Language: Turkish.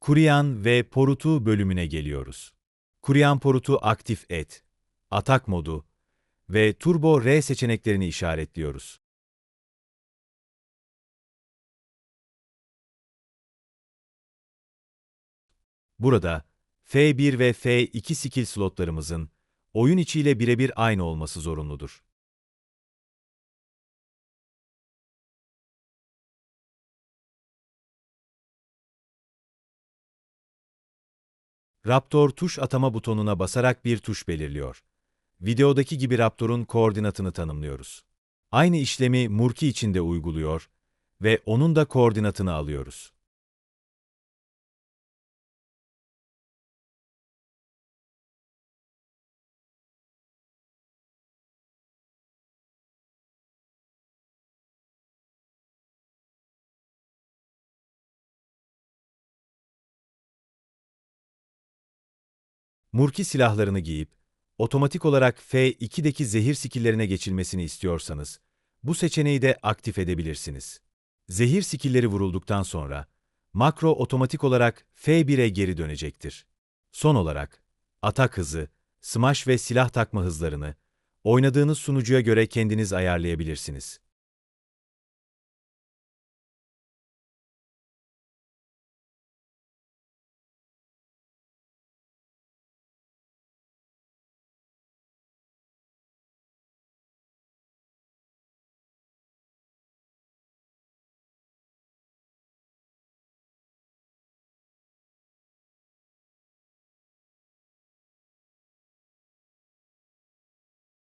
Kuruyan ve porutu bölümüne geliyoruz. Kuruyan porutu aktif et, atak modu ve turbo R seçeneklerini işaretliyoruz. Burada F1 ve F2 skill slotlarımızın oyun içiyle birebir aynı olması zorunludur. Raptor tuş atama butonuna basarak bir tuş belirliyor. Videodaki gibi Raptor'un koordinatını tanımlıyoruz. Aynı işlemi Murki için de uyguluyor ve onun da koordinatını alıyoruz. Murki silahlarını giyip, otomatik olarak F2'deki zehir skilllerine geçilmesini istiyorsanız, bu seçeneği de aktif edebilirsiniz. Zehir skillleri vurulduktan sonra, makro otomatik olarak F1'e geri dönecektir. Son olarak, atak hızı, smash ve silah takma hızlarını, oynadığınız sunucuya göre kendiniz ayarlayabilirsiniz.